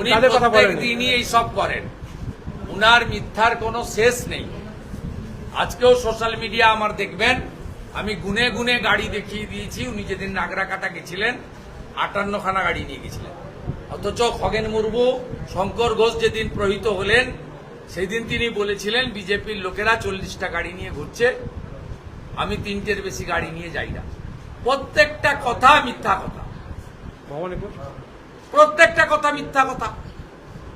উনি তাদের কথা প্রত্যেক বলেন দিনই এই সব করেন। উনার মিথ্যার কোনো শেষ নেই। আজকেও সোশ্যাল মিডিয়া আমার দেখবেন আমি গুনে গুনে গাড়ি দেখিয়ে দিয়েছি উনি যেদিন নাগরাকাটা গেছিলেন আটান্নখানা গাড়ি নিয়ে গেছিলেন। অথচ খগেন মুর্মু শঙ্কর ঘোষ যেদিন প্রহিত হলেন সেই দিন তিনি বলেছিলেন বিজেপির লোকেরা চল্লিশটা গাড়ি নিয়ে ঘুরছে আমি তিনটের বেশি গাড়ি নিয়ে যাই না। প্রত্যেকটা কথা মিথ্যা কথা। ভবানীপুর প্রত্যেকটা কথা মিথ্যা কথা।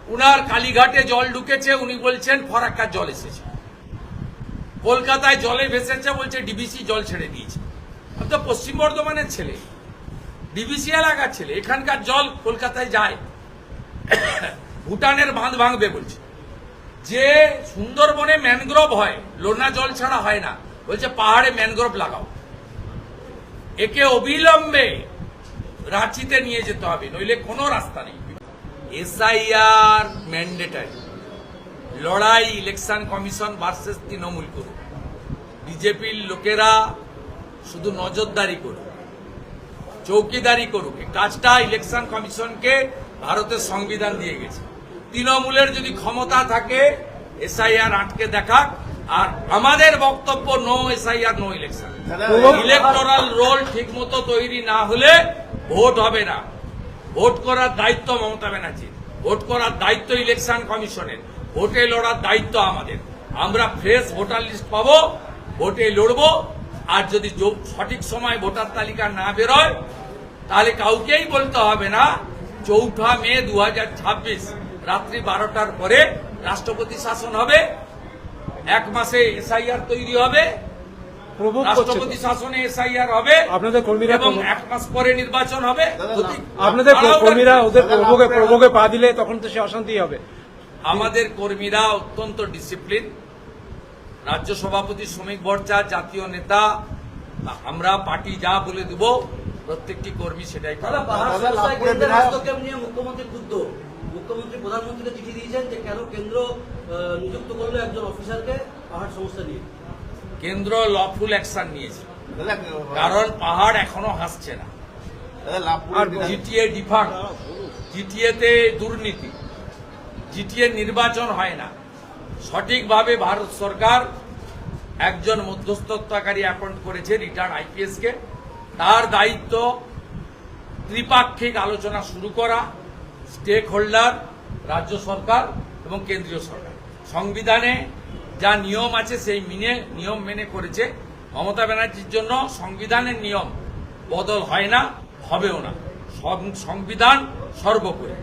উনার কালীঘাটে জল ঢুকেছে, উনি বলছেন, ফরাক্কার জল এসেছে। কলকাতায় জলে ভেসেছে বলছে, ডিবিসি জল ছেড়ে দিয়েছে। আমি তো পশ্চিম বর্ধমানের ছেলে। ডিবিসি এলাকার ছেলে। এখানকার জল কলকাতায় যায়। ভুটানের বাঁধ ভাঙবে বলছে। যে সুন্দরবনে ম্যানগ্রোভ হয়, লোনা জল ছাড়া হয় না। বলছে, পাহাড়ে ম্যানগ্রোভ লাগাও। একে অবিলম্বে রাঁচিতে নিয়ে যেতে হবে, নইলে কোনো রাস্তা নেই। এসআইআর ম্যান্ডেটারি লড়াই ইলেকশন কমিশন ভার্সেস তৃণমূল করুক। বিজেপির লোকেরা শুধু নজরদারি করুক, চৌকিদারি করুক। কাজটা ইলেকশন কমিশনকে ভারতের সংবিধান দিয়ে গেছে। তৃণমূলের যদি ক্ষমতা থাকে, এসআইআর আটকে দেখাক। আর আমাদের বক্তব্য no SIR no election electoral roll ঠিক মতো তৈরি না হলে ভোট হবে না। ভোট করার দায়িত্ব মমতা ব্যানার্জির। ভোট করার দায়িত্ব ইলেকশন কমিশনের ভোটে লড়ার দায়িত্ব আমাদের। আমরা ফ্রেশ ভোটার লিস্ট পাবো ভোটে লড়বো আর যদি সঠিক সময় ভোটার তালিকা না বেরোয় তাহলে কাউকেই বলতে হবে না চৌঠা মে দু হাজার ছাব্বিশ রাত্রি বারোটার পরে রাষ্ট্রপতি শাসন হবে এক মাসে এসআইআর তৈরি হবে রাষ্ট্রপতি শাসনে এসআইআর হবে আপনাদের কর্মীরা এবং এক মাস পরে নির্বাচন হবে। আপনাদের কর্মীরা ওদের প্রভোগে প্রভোগে পা দিলে তখন তো সে অশান্তি হবে। আমাদের কর্মীরা অত্যন্ত ডিসিপ্লিন রাজ্য সভাপতি শ্রমিক ভট্টাচার্য জাতীয় নেতা আমরা পার্টি যা বলে দেব প্রত্যেকটি কর্মী সেটাই করে নিয়ে মুখ্যমন্ত্রী ক্ষুব্ধ। মুখ্যমন্ত্রী প্রধানমন্ত্রীকে চিঠি দিয়েছেন যে কেন কেন্দ্র নিযুক্ত করল একজন অফিসারকে পাহাড় সমস্যা নিয়ে। কেন্দ্র লফুল অ্যাকশন নিয়েছে। কারণ পাহাড় এখনও হাসছে না। জিটিএ ডিফাল্ট জিটিএ তে দুর্নীতি। জিটিএ নির্বাচন হয় না। সঠিকভাবে ভারত সরকার একজন মধ্যস্থতাকারী অ্যাপয়েন্ট করেছে রিটার্ন আইপিএস কে। তার দায়িত্ব ত্রিপাক্ষিক আলোচনা শুরু করা। স্টেক হোল্ডার রাজ্য সরকার এবং কেন্দ্রীয় সরকার। সংবিধানে যা নিয়ম আছে সেই মিনে, নিয়ম মেনে করেছে। মমতা ব্যানার্জির জন্য সংবিধানের নিয়ম বদল হয় না, হবেও না। সংবিধান সর্বোপরি।